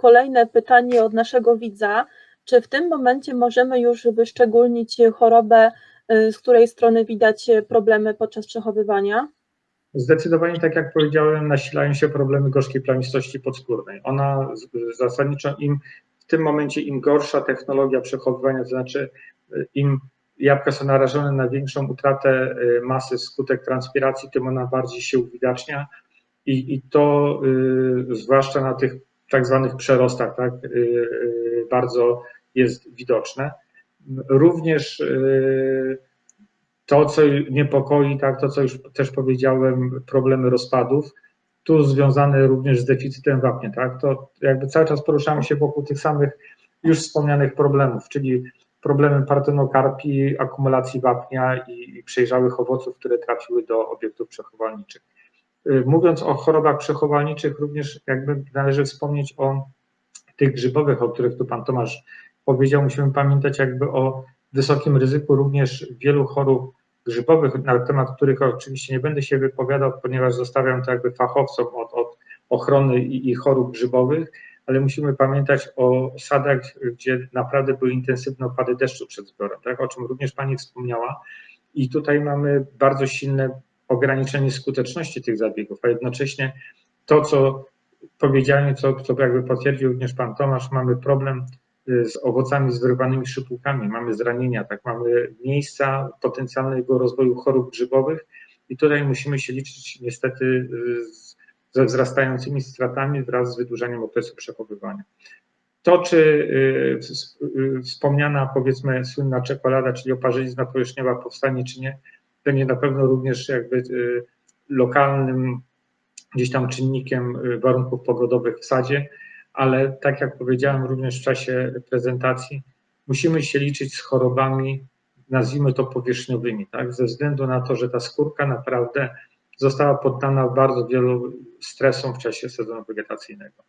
kolejne pytanie od naszego widza. Czy w tym momencie możemy już wyszczególnić chorobę, z której strony widać problemy podczas przechowywania? Zdecydowanie, tak jak powiedziałem, nasilają się problemy gorzkiej plamistości podskórnej. Ona zasadniczo im w tym momencie im gorsza technologia przechowywania, to znaczy im jabłka są narażone na większą utratę masy skutek transpiracji, tym ona bardziej się uwidacznia i, i to y, zwłaszcza na tych tak zwanych przerostach, tak, y, y, bardzo jest widoczne. Również y, to, co niepokoi, tak, to co już też powiedziałem, problemy rozpadów, tu związane również z deficytem wapnia, tak, to jakby cały czas poruszamy się wokół tych samych już wspomnianych problemów, czyli problemy partenokarpii, akumulacji wapnia i, i przejrzałych owoców, które trafiły do obiektów przechowalniczych. Y, mówiąc o chorobach przechowalniczych, również jakby należy wspomnieć o tych grzybowych, o których tu pan Tomasz powiedział, musimy pamiętać jakby o wysokim ryzyku również wielu chorób grzybowych, na temat których oczywiście nie będę się wypowiadał, ponieważ zostawiam to jakby fachowcom od, od ochrony i, i chorób grzybowych, ale musimy pamiętać o sadach, gdzie naprawdę były intensywne opady deszczu przed zbiorem, tak, o czym również Pani wspomniała. I tutaj mamy bardzo silne ograniczenie skuteczności tych zabiegów, a jednocześnie to, co powiedziałem, co, co jakby potwierdził również Pan Tomasz, mamy problem y, z owocami z wyrwanymi szypułkami, mamy zranienia, tak, mamy miejsca potencjalnego rozwoju chorób grzybowych i tutaj musimy się liczyć niestety y, ze wzrastającymi stratami wraz z wydłużeniem okresu przechowywania. To, czy y, wspomniana powiedzmy słynna czekolada, czyli oparzenizna powierzchniowa powstanie, czy nie, będzie na pewno również jakby y, lokalnym gdzieś tam czynnikiem y, warunków pogodowych w sadzie, ale tak jak powiedziałem również w czasie prezentacji, musimy się liczyć z chorobami, nazwijmy to powierzchniowymi, tak? ze względu na to, że ta skórka naprawdę została poddana bardzo wielu stresom w czasie sezonu wegetacyjnego.